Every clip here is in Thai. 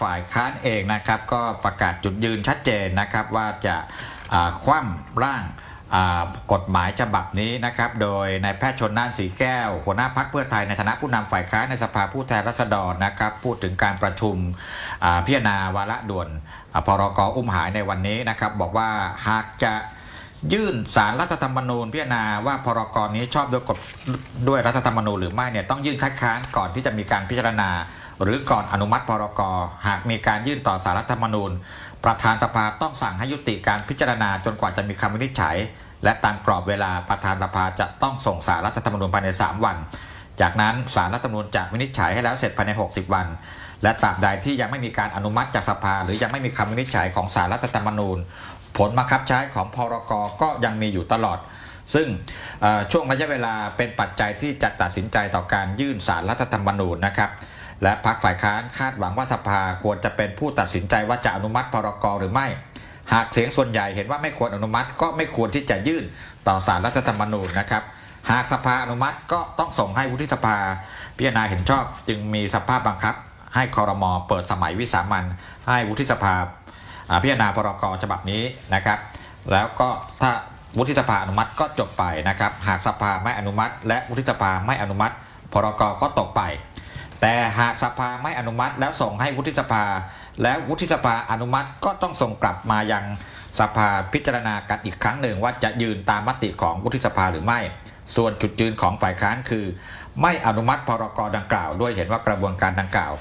ฝ่ายค้านเองนะครับ ก็ประกาศจุดยืนชัดเจนนะครับว่าจะคว่ำร่างกฎหมายฉบับนี้นะครับ โดยนายแพทย์ชนน่านสีแก้ว หัวหน้าพักเพื่อไทยในฐานะผู้นำฝ่ายค้านในสภาผู้แทนราษฎรนะครับ พูดถึงการประชุมพิจารณาวาระด่วนพรกอุ้มหายในวันนี้นะครับ บอกว่าหากจะยื่นสารรัฐธรรมนูญพิจารณาว่าพรกรนี้ชอบด้วยกฎด้วยรัฐธรรมนูญหรือไม่เนี่ยต้องยื่นคัดค้านก่อนที่จะมีการพิจารณา หรือก่อนอนุมัติพรกหากมีการยื่นต่อสารรัฐธรรมนูญ ประธานสภาต้องสั่งให้ยุติการพิจารณาจนกว่าจะมีคำวินิจฉัย และตามกรอบเวลาประธานสภาจะต้องส่งสารรัฐธรรมนูญภายใน 3 วัน จากนั้นสารรัฐธรรมนูญจะวินิจฉัยให้แล้วเสร็จภายใน 60 วัน และตราบใดที่ยังไม่มีการอนุมัติจากสภา หรือยังไม่มีคำวินิจฉัยของสารรัฐธรรมนูญ ผลบังคับใช้ของพรกก็ยังมีอยู่ตลอดซึ่งช่วงระยะเวลาเป็นปัจจัยที่จะตัดสินใจต่อการยื่นสารรัฐธรรมนูญนะครับ และพรรคฝ่ายค้านคาดหวังว่าสภาควรจะเป็นผู้ตัดสินใจว่าจะอนุมัติพรกหรือไม่ หากเสียงส่วนใหญ่เห็นว่าไม่ควรอนุมัติก็ไม่ควรที่จะยื่นต่อสารรัฐธรรมนูญนะครับหากสภาอนุมัติก็ต้องส่งให้วุฒิสภา พิจารณาเห็นชอบ จึงมีสภาพบังคับ ให้คอรมอเปิดสมัยวิสามันให้วุฒิสภาอ่าพิจารณาพรกฉบับนี้นะครับ แล้วก็ถ้าวุฒิสภาอนุมัติก็จบไปนะครับ หากสภาไม่อนุมัติ และวุฒิสภาไม่อนุมัติพรกก็ตกไป แต่หากสภาไม่อนุมัติ แล้วส่งให้วุฒิสภา แล้ววุฒิสภาอนุมัติก็ต้องส่งกลับมายังสภาพิจารณากันอีกครั้งหนึ่งว่าจะยืนตามมติของวุฒิสภาหรือไม่ ส่วนจุดยืนของฝ่ายค้านคือ ไม่อนุมัติพรกดังกล่าว ด้วยเห็นว่ากระบวนการดังกล่าว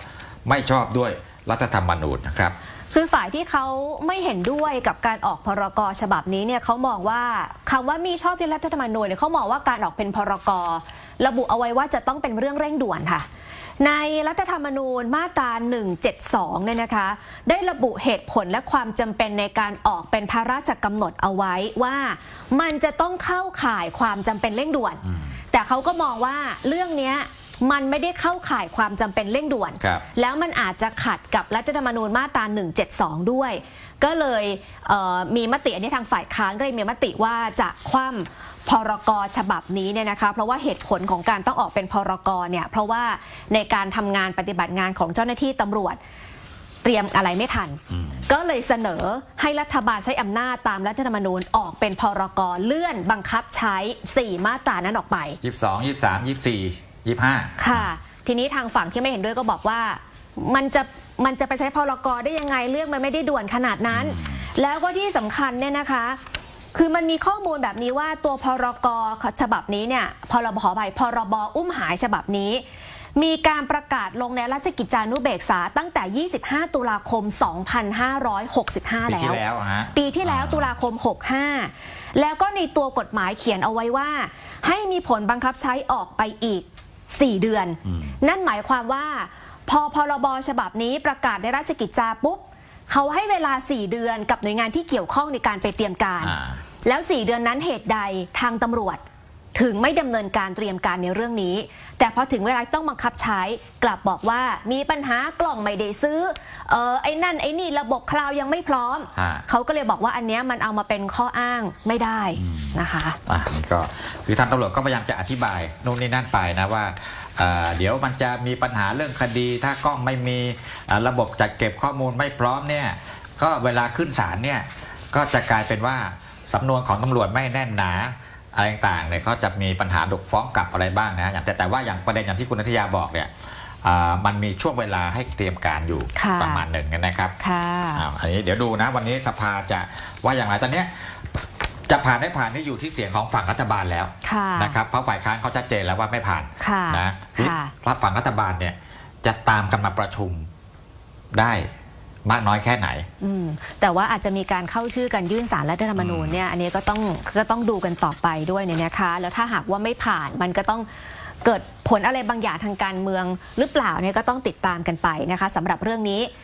ไม่ชอบด้วยรัฐธรรมนูญนะครับคือฝ่ายที่เขาไม่เห็นด้วยกับการออกพรกฉบับนี้เนี่ยเขามองว่าคำว่ามีชอบที่รัฐธรรมนูญเนี่ยเขามองว่าการออกเป็นพรกระบุเอาไว้ว่าจะต้องเป็นเรื่องเร่งด่วนค่ะ ในรัฐธรรมนูญมาตรา 172 เนี่ยนะคะ ได้ระบุเหตุผลและความจำเป็นในการออกเป็นพระราชกำหนดเอาไว้ว่ามันจะต้องเข้าข่ายความจำเป็นเร่งด่วน แต่เขาก็มองว่าเรื่องเนี้ย มันไม่ได้เข้าข่ายความจำเป็นเร่งด่วน ครับ แล้วมันอาจจะขัดกับรัฐธรรมนูญมาตรา 172 ด้วย ก็เลยเอ่อมีมติอันนี้ทางฝ่ายค้านก็เลยมีมติว่าจะคว่ำพรกฉบับนี้เนี่ยนะคะเพราะว่าเหตุผลของการต้องออกเป็นพรกเนี่ยเพราะว่าในการทำงานปฏิบัติงานของเจ้าหน้าที่ตำรวจ เตรียมอะไรไม่ทัน ก็เลยเสนอให้รัฐบาลใช้อำนาจตามรัฐธรรมนูญออกเป็นพรกเลื่อนบังคับใช้ 4 มาตรานั้นออกไป ยี่สิบสองยี่สามยี่สี่ ยี่ห้าค่ะ ทีนี้ทางฝั่งที่ไม่เห็นด้วยก็บอกว่ามันจะมันจะไปใช้พรกได้ยังไงเรื่องมันไม่ได้ด่วนขนาดนั้น แล้วก็ที่สำคัญเนี่ยนะคะ คือมันมีข้อมูลแบบนี้ว่าตัวพรกฉบับนี้เนี่ยพรบขอไปพรบอุ้มหายฉบับนี้ มีการประกาศลงในราชกิจจานุเบกษาตั้งแต่ 25 ตุลาคม 2565ปีแล้ที่วแล้วอะฮะปีที่แล้วตุลาคม 65 แล้วก็ในตัวกฎหมายเขียนเอาไว้ว่า ให้มีผลบังคับใช้ออกไปอีก 4 เดือน นั่นหมายความว่า พอพรบฉบับนี้ประกาศในราชกิจจาปุ๊บเขาให้เวลา 4 เดือนกับหน่วยงานที่เกี่ยวข้องในการไปเตรียมการอ่าแล้ว 4 เดือนนั้นเหตุใดทางตำรวจ ถึงไม่ดำเนินการเตรียมการในเรื่องนี้ แต่พอถึงเวลาต้องบังคับใช้กลับบอกว่ามีปัญหากล่องไม่ได้ซื้อเออไอ้นั่นไอ้นี่ระบบคลาวด์ยังไม่พร้อมอ่าเขาก็เลยบอกว่าอันเนี้ยมันเอามาเป็นข้ออ้างไม่ได้นะคะอะนี่ก็คือทางตำรวจก็พยายามจะอธิบายนู่นนี่นั่นไปนะว่าเอ่อเดี๋ยวมันจะมีปัญหาเรื่องคดี ถ้ากล้องไม่มีอ่าระบบจัดเก็บข้อมูลไม่พร้อมเนี่ยก็เวลาขึ้นศาลเนี่ยก็จะกลายเป็นว่าสำนวนของตำรวจไม่แน่นหนา อะไรต่างๆเนี่ยก็จะมีปัญหาถูกฟ้องกลับอะไรบ้างนะอย่างแต่แต่ว่าอย่างประเด็นอย่างที่คุณนัทยาบอกเนี่ยอ่ามันมีช่วงเวลาให้เตรียมการอยู่ค่ะประมาณหนึ่งนะครับค่ะอ้าวอันนี้เดี๋ยวดูนะวันนี้สภาจะว่าอย่างไรตอนเนี้ยจะผ่านไม่ผ่านนี่อยู่ที่เสียงของฝั่งรัฐบาลแล้วค่ะนะครับเพราะฝ่ายค้านเขาชัดเจนแล้วว่าไม่ผ่านค่ะนะค่ะรับฝั่งรัฐบาลเนี่ยจะตามกันมาประชุมได้ มากน้อยแค่ไหน อืมแต่ว่าอาจจะมีการเข้าชื่อกันยื่นสารรัฐธรรมนูญเนี่ยอันนี้ก็ต้องก็ต้องดูกันต่อไปด้วยเนี่ยนะคะ แล้วถ้าหากว่าไม่ผ่านมันก็ต้องเกิดผลอะไรบางอย่างทางการเมืองหรือเปล่าเนี่ยก็ต้องติดตามกันไปนะคะสำหรับเรื่องนี้